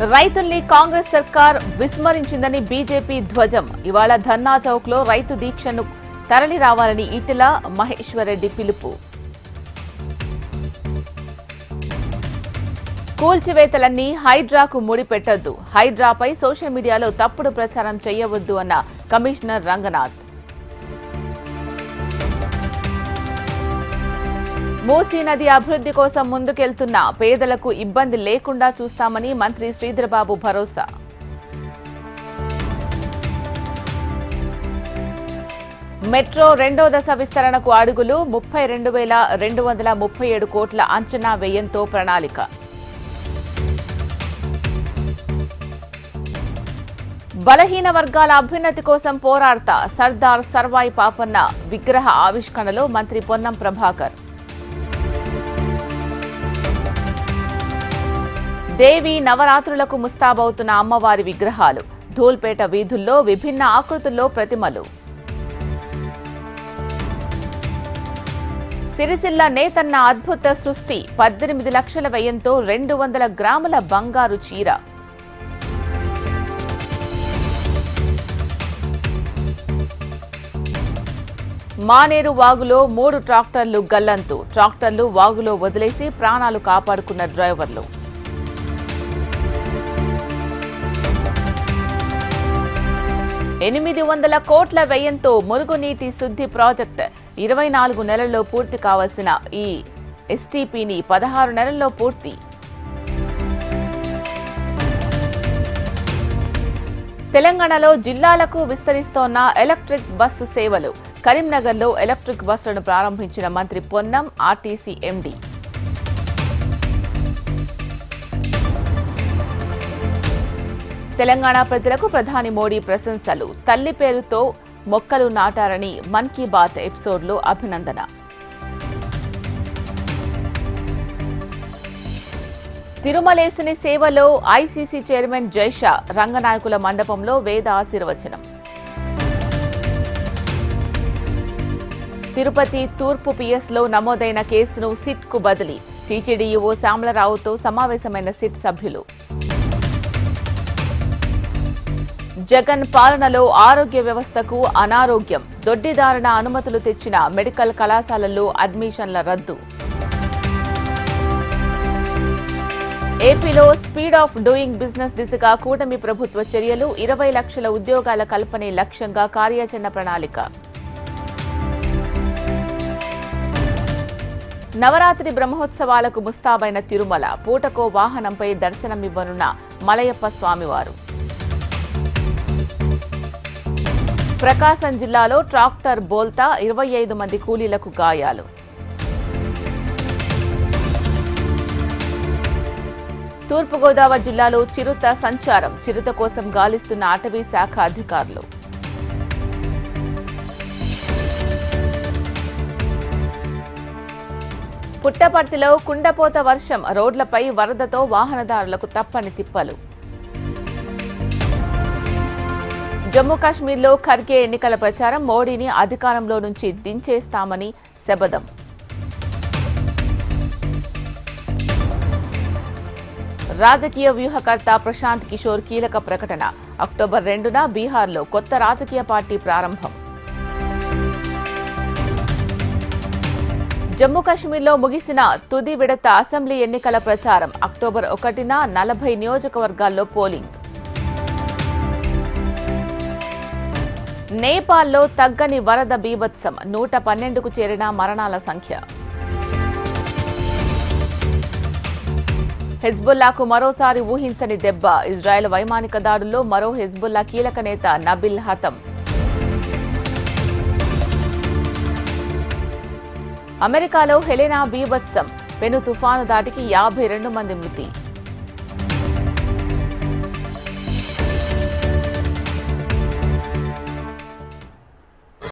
రైతుల్ని కాంగ్రెస్ సర్కార్ విస్మరించిందని బీజేపీ ధ్వజం. ఇవాళ ధర్నా చౌక్లో రైతు దీక్షను తరలి రావాలని ఈటెల మహేశ్వరరెడ్డి పిలుపు. కూల్చివేతలన్నీ హైడ్రాకు ముడిపెట్టొద్దు. హైడ్రాపై సోషల్ మీడియాలో తప్పుడు ప్రచారం చేయవద్దు అన్న కమిషనర్ రంగనాథ్. మూసీ నది అభివృద్ధి కోసం ముందుకెళ్తున్న పేదలకు ఇబ్బంది లేకుండా చూస్తామని మంత్రి శ్రీధరబాబు భరోసా. మెట్రో రెండో దశ విస్తరణకు అడుగులు ముప్పై రెండు వేల రెండు వందల ముప్పై ఏడు కోట్ల అంచనా వ్యయంతో ప్రణాళిక. బలహీన వర్గాల అభ్యున్నతి కోసం పోరాడతా సర్దార్ సర్వాయి పాపన్న విగ్రహ ఆవిష్కరణలో మంత్రి పొన్నం ప్రభాకర్. దేవి నవరాత్రులకు ముస్తాబవుతున్న అమ్మవారి విగ్రహాలు. ధూల్పేట వీధుల్లో విభిన్న ఆకృతుల్లో ప్రతిమలు. సిరిసిల్ల నేతన్న అద్భుత సృష్టి. పద్దెనిమిది లక్షల వ్యయంతో రెండు వందల గ్రాముల బంగారు చీర. మానేరు వాగులో మూడు ట్రాక్టర్లు గల్లంతు. ట్రాక్టర్లు వాగులో వదిలేసి ప్రాణాలు కాపాడుకున్న డ్రైవర్లు. ఎనిమిది వందల కోట్ల వ్యయంతో మురుగునీటి శుద్ధి ప్రాజెక్ట్ ఇరవై నాలుగు నెలల్లో పూర్తి కావాల్సిన ఈ ఎస్టీపీని పదహారు నెలల్లో పూర్తి. తెలంగాణలో జిల్లాలకు విస్తరిస్తోన్న ఎలక్ట్రిక్ బస్సు సేవలు. కరీంనగర్లో ఎలక్ట్రిక్ బస్సులను ప్రారంభించిన మంత్రి పొన్నం ఆర్టీసీ ఎండీ. తెలంగాణ ప్రజలకు ప్రధాని మోడీ ప్రశంసలు. తల్లి పేరుతో మొక్కలు నాటారని మన్ కీ బాత్ ఎపిసోడ్లో అభినందన. తిరుమలేసుని సేవలో ఐసీసీ చైర్మన్ జైషా రంగనాయకుల మండపంలో వేద ఆశీర్వచనం. తిరుపతి తూర్పు పిఎస్లో నమోదైన కేసును సిట్కు బదిలీ. టీటీడీఈఓ శ్యామలరావుతో సమావేశమైన సిట్ సభ్యులు. జగన్ పాలనలో ఆరోగ్య వ్యవస్థకు అనారోగ్యం. దొడ్డిదారణ అనుమతులు తెచ్చిన మెడికల్ కళాశాలల్లో అడ్మిషన్ల రద్దు. ఏపీలో స్పీడ్ ఆఫ్ డూయింగ్ బిజినెస్ దిశగా కూటమి ప్రభుత్వ చర్యలు ఇరవై లక్షల ఉద్యోగాల కల్పనే లక్ష్యంగా కార్యాచరణ ప్రణాళిక. నవరాత్రి బ్రహ్మోత్సవాలకు ముస్తాబైన తిరుమల పూటకో వాహనంపై దర్శనమివ్వనున్న మలయప్ప స్వామివారు. ప్రకాశం జిల్లాలో ట్రాక్టర్ బోల్తా ఇరవై ఐదు మంది కూలీలకు గాయాలు. తూర్పుగోదావరి జిల్లాలో చిరుత సంచారం చిరుత కోసం గాలిస్తున్న అటవీ శాఖ అధికారులు. పుట్టపర్తిలో కుండపోత వర్షం రోడ్లపై వరదతో వాహనదారులకు తప్పని తిప్పలు. జమ్మూ కాశ్మీర్లో ఖర్గే ఎన్నికల ప్రచారం మోడీని అధికారంలో నుంచి దించేస్తామని శపథం. రాజకీయ వ్యూహకర్త ప్రశాంత్ కిషోర్ కీలక ప్రకటన. అక్టోబర్ రెండున బీహార్లో కొత్త రాజకీయ పార్టీ ప్రారంభం. జమ్మూ కాశ్మీర్లో ముగిసిన తుది విడత అసెంబ్లీ ఎన్నికల ప్రచారం. అక్టోబర్ ఒకటిన నలభై నియోజకవర్గాల్లో పోలింగ్. నేపాల్లో తగ్గని వరద బీభత్సం. నూట పన్నెండుకు చేరిన మరణాల సంఖ్య. హెజ్బుల్లాకు మరోసారి ఊహించని దెబ్బ. ఇజ్రాయెల్ వైమానిక దాడుల్లో మరో హెజ్బుల్లా కీలక నేత నబిల్ హతం. అమెరికాలో హెలెనా బీభత్సం. పెను తుఫాను దాటికి యాభై రెండు మంది మృతి.